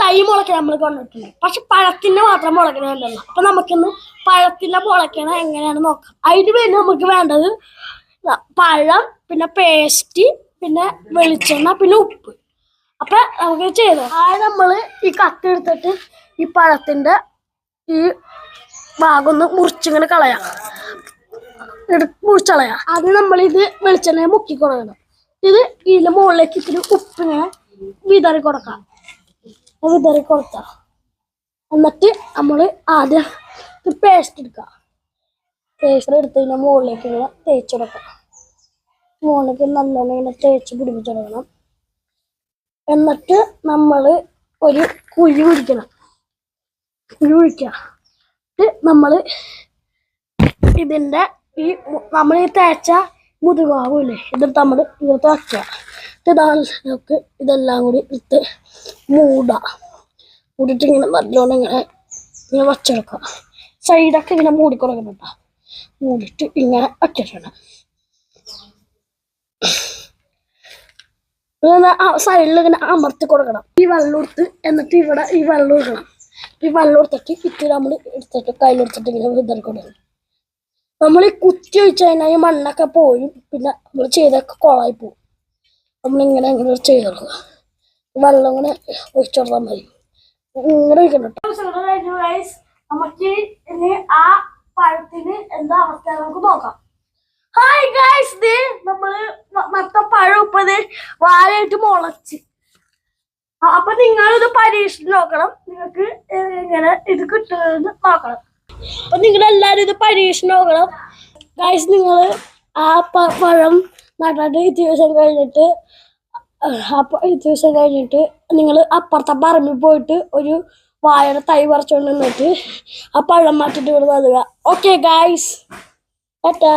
തൈ മുളയ്ക്കാൻ നമ്മൾ കൊണ്ടിട്ടുണ്ട് പക്ഷെ പഴത്തിന്റെ മാത്രം മുളക്കണല്ലോ അപ്പൊ നമുക്കിന്ന് പഴത്തിന്റെ മുളയ്ക്കണ എങ്ങനെയാണ് നോക്കാം. അതിന് വേണ്ടി നമുക്ക് വേണ്ടത് പഴം പിന്നെ പേസ്റ്റ് പിന്നെ വെളിച്ചെണ്ണ പിന്നെ ഉപ്പ്. അപ്പൊ നമുക്ക് ചെയ്ത് ആ നമ്മൾ ഈ കത്തി എടുത്തിട്ട് ഈ പഴത്തിന്റെ ഈ ഭാഗം ഒന്ന് മുറിച്ചിങ്ങനെ കളയാം. മുറിച്ചളയാം അത് നമ്മൾ ഇത് വെളിച്ചെണ്ണ മുക്കി കൊടുക്കണം. ഇത് ഇതിന്റെ മുകളിലേക്ക് ഇത്തിരി ഉപ്പിങ്ങനെ വിതറി കൊടുക്കാം. വിതറി കൊടുത്ത എന്നിട്ട് നമ്മൾ ആദ്യം പേസ്റ്റ് എടുക്കുക പേസ്റ്റ് എടുത്ത് കഴിഞ്ഞാൽ മുകളിലേക്ക് ഇങ്ങനെ തേച്ച് കൊടുക്കാം മുകളിലേക്ക് നല്ലോണം ഇങ്ങനെ തേച്ച് പിടിപ്പിച്ചെടുക്കണം എന്നിട്ട് നമ്മൾ ഒരു കുഴി പിടിക്കണം. കുഴി കുഴിക്കുക നമ്മൾ ഇതിന്റെ ഈ നമ്മൾ ഈ തേച്ച മുതുകാവൂലേ ഇതെടുത്ത് നമ്മൾ ഇതിനകത്ത് വയ്ക്കുക ഇതാണ് നമുക്ക് ഇതെല്ലാം കൂടി എടുത്ത് മൂടാം. മൂടിയിട്ട് ഇങ്ങനെ നല്ലോണം ഇങ്ങനെ ഇങ്ങനെ വച്ചെടുക്കുക. സൈഡൊക്കെ ഇങ്ങനെ മൂടിക്കൊടുക്കണം കേട്ടോ. മൂടിയിട്ട് ഇങ്ങനെ വച്ചിട്ടുണ്ട് സൈഡിൽ ഇങ്ങനെ അമർത്തി കൊടുക്കണം. ഈ വെള്ളം എടുത്ത് എന്നിട്ട് ഇവിടെ ഈ വെള്ളം എടുക്കണം. ഈ വെള്ളം എടുത്തിട്ട് ഇത്തിരി നമ്മൾ എടുത്തിട്ട് കയ്യിലെടുത്തിട്ട് ഇങ്ങനെ വിതറി കൊടുക്കണം. നമ്മൾ ഈ കുത്തി ഒഴിച്ചു കഴിഞ്ഞാൽ ഈ മണ്ണൊക്കെ പോയി പിന്നെ നമ്മൾ ചെയ്തൊക്കെ കുളമായി പോകും നമ്മളിങ്ങനെ ഇങ്ങനെ ചെയ്ത് കൊടുക്കുക. വെള്ളം ഇങ്ങനെ ഒഴിച്ചു കൊടുത്താൽ മതി. ഇങ്ങനെ ഒഴിക്കണം നമുക്ക് ആ പഴത്തിന് എന്താ അവസ്ഥ നമുക്ക് നോക്കാം. ഹായ് ഗൈസ് ദേ നമ്മൾ മൊത്തം പഴം ഇപ്പത് വാഴയായിട്ട് മുളച്ച്. അപ്പൊ നിങ്ങൾ ഇത് പരീക്ഷിച്ച് നോക്കണം. നിങ്ങൾക്ക് ഇങ്ങനെ ഇത് കിട്ടുന്നത് നോക്കണം. അപ്പൊ നിങ്ങൾ എല്ലാരും ഇത് പരീക്ഷിച്ച് നോക്കണം. ഗൈസ് നിങ്ങൾ ആ പഴം നട്ടിട്ട് ഈ ദിവസം കഴിഞ്ഞിട്ട് അപ്പോൾ ഈ ദിവസം കഴിഞ്ഞിട്ട് നിങ്ങൾ അപ്പുറത്തെ പറമ്പിൽ പോയിട്ട് ഒരു വാഴയുടെ തൈ പറിച്ചുകൊണ്ട് നിന്നിട്ട് ആ പഴം മാറ്റിട്ട് ഇവിടെ നൽകുക ഓക്കെ ഗായ്സ് ടാറ്റാ.